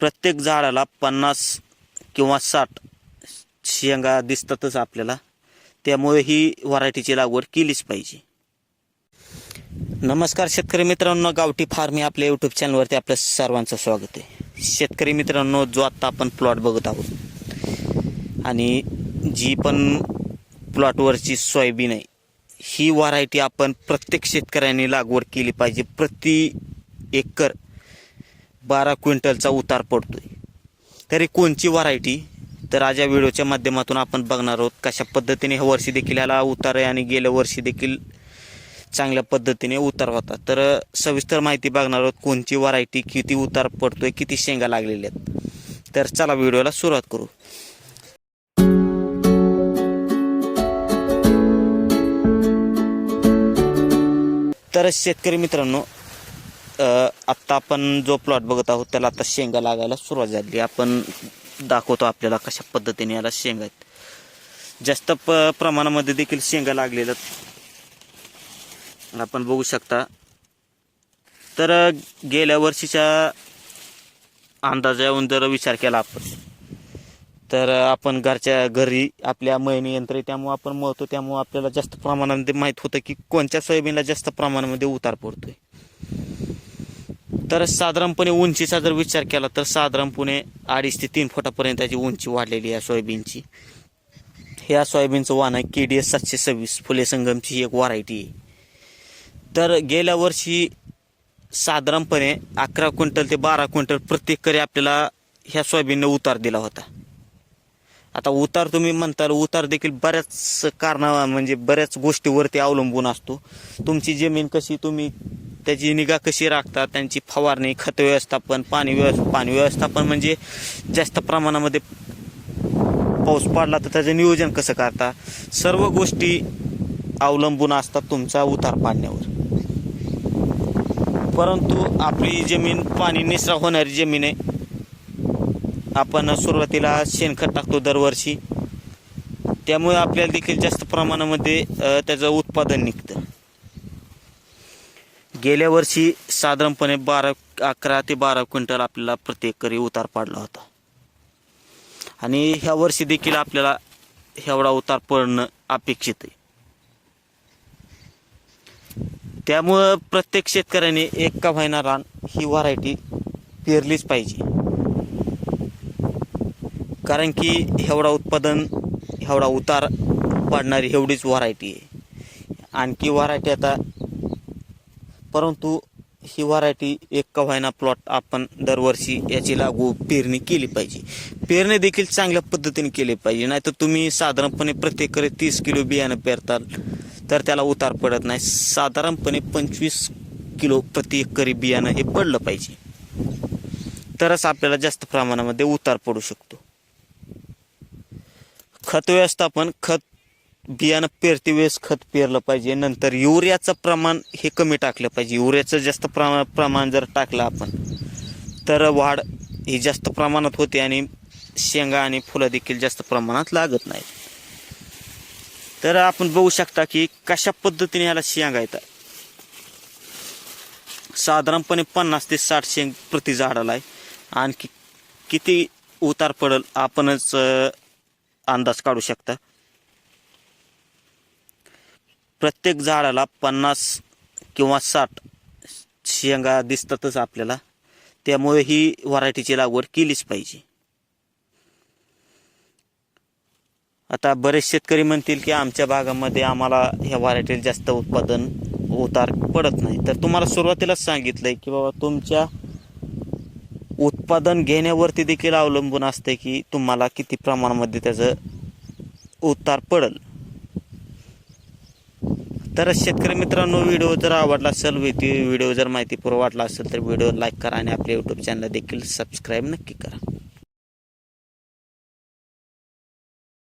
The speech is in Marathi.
प्रत्येक झाडाला पन्नास किंवा साठ शेंगा दिसतातच आपल्याला. त्यामुळे ही व्हरायटीची लागवड केलीच पाहिजे. नमस्कार शेतकरी मित्रांनो गावठी फार्म आपल्या यूट्यूब चॅनलवरती आपलं सर्वांचं स्वागत आहे. शेतकरी मित्रांनो जो आत्ता आपण प्लॉट बघत आहोत आणि जी पण प्लॉटवरची सोयाबीन आहे ही व्हरायटी आपण प्रत्येक शेतकऱ्यांनी लागवड केली पाहिजे प्रति एकर. बारा क्विंटलचा उतार पडतोय. तरी कोणची व्हरायटी तर आज या व्हिडिओच्या माध्यमातून आपण बघणार आहोत कशा पद्धतीने ह्या वर्षी देखील ह्याला उतार आहे आणि गेल्या वर्षी देखील चांगल्या पद्धतीने उतार होता. तर सविस्तर माहिती बघणार आहोत कोणची व्हरायटी किती उतार पडतोय किती शेंगा लागलेल्या आहेत. तर चला व्हिडिओला सुरुवात करू. तर शेतकरी मित्रांनो आत्ता आपण जो प्लॉट बघत आहोत त्याला आता शेंगा लागायला सुरुवात झाली. आपण दाखवतो आपल्याला कशा पद्धतीने याला शेंगा आहेत. जास्त प प्रमाणामध्ये देखील शेंगा लागलेल्या आपण बघू शकता. तर गेल्या वर्षीच्या अंदाजावरून जर विचार केला आपण तर आपण घरच्या घरी आपल्या मळणी यंत्र आहे त्यामुळं आपण मळतो त्यामुळं आपल्याला जास्त प्रमाणामध्ये माहीत होतं की कोणत्या सोयाबीनला जास्त प्रमाणामध्ये उतार पडतोय. तर साधारणपणे उंचीचा जर विचार केला तर साधारणपणे अडीच ते तीन फुटापर्यंतची उंची वाढलेली आहे सोयाबीनची. ह्या सोयाबीनचं वाण आहे के डी एस सातशे सव्वीस फुले संगमची एक व्हरायटी आहे. तर गेल्या वर्षी साधारणपणे अकरा क्विंटल ते बारा क्विंटल प्रत्येक करी आपल्याला ह्या सोयाबीनने उतार दिला होता. आता उतार तुम्ही म्हणताल उतार देखील बऱ्याच कारणा म्हणजे बऱ्याच गोष्टीवरती अवलंबून असतो. तुमची जमीन कशी तुम्ही त्याची निगा कशी राखतात त्यांची फवारणी खत व्यवस्थापन पाणी व्यवस्था पाणी व्यवस्थापन म्हणजे जास्त प्रमाणामध्ये पाऊस पडला तर त्याचं नियोजन कसं करता? सर्व गोष्टी अवलंबून असतात तुमचा उतार पाडण्यावर. परंतु आपली जमीन पाणी निसरा होणारी जमीन आहे. आपण सुरुवातीला शेणखत टाकतो दरवर्षी. त्यामुळे आपल्याला देखील जास्त प्रमाणामध्ये त्याचं उत्पादन निघतं. गेल्या वर्षी साधारणपणे बारा अकरा ते बारा क्विंटल आपल्याला प्रत्येक करी उतार पाडला होता. आणि ह्या वर्षी देखील आपल्याला एवढा उतार पडणं अपेक्षित आहे. त्यामुळं प्रत्येक शेतकऱ्याने एक का रान ही व्हरायटी पेरलीच पाहिजे. कारण की एवढा उत्पादन एवढा उतार पाडणारी एवढीच व्हरायटी आहे. आणखी व्हरायटी आता परंतु ही व्हरायटी एक कव्हायना व्हायना प्लॉट आपण दरवर्षी याची लागू पेरणी केली पाहिजे. पेरणी देखील चांगल्या पद्धतीने केली पाहिजे. नाही तर तुम्ही साधारणपणे प्रत्येक तीस किलो बियाणं पेरताल तर त्याला उतार पडत नाही. साधारणपणे पंचवीस किलो प्रति एकरी बियाणं हे पडलं पाहिजे. तरच आपल्याला जास्त प्रमाणामध्ये उतार पडू शकतो. खत व्यवस्थापन खत बियाणं पेरते वेळेस खत पेरलं पाहिजे नंतर युरियाचं प्रमाण हे कमी टाकलं पाहिजे. युरियाचं जास्त प्रमा प्रमाण जर टाकलं आपण तर वाढ ही जास्त प्रमाणात होते आणि शेंगा आणि फुलं देखील जास्त प्रमाणात लागत नाहीत. तर आपण बघू शकता की कशा पद्धतीने ह्याला शेंगा येतात. साधारणपणे पन्नास ते साठ शेंग प्रति झाडाला आहे. आणखी किती उतार पडल आपणच अंदाज काढू शकता. प्रत्येक झाडाला पन्नास किंवा साठ शेंगा दिसतातच आपल्याला. त्यामुळे ही व्हरायटीची लागवड केलीच पाहिजे. आता बरेच शेतकरी म्हणतील की आमच्या भागामध्ये आम्हाला ह्या व्हरायटीला जास्त उत्पादन उतार पडत नाही. तर तुम्हाला सुरुवातीलाच सांगितलंय की बाबा तुमच्या उत्पादन घेण्यावरती देखील अवलंबून असते की तुम्हाला किती प्रमाणामध्ये त्याचं उतार पडल. तर शेतकरी मित्रांनो व्हिडिओ जर आवडला असेल व्हिडिओ जर माहितीपूर्व वाटला असेल तर व्हिडिओ लाईक करा आणि आपल्या यूट्यूब चॅनल देखील सबस्क्राईब नक्की करा.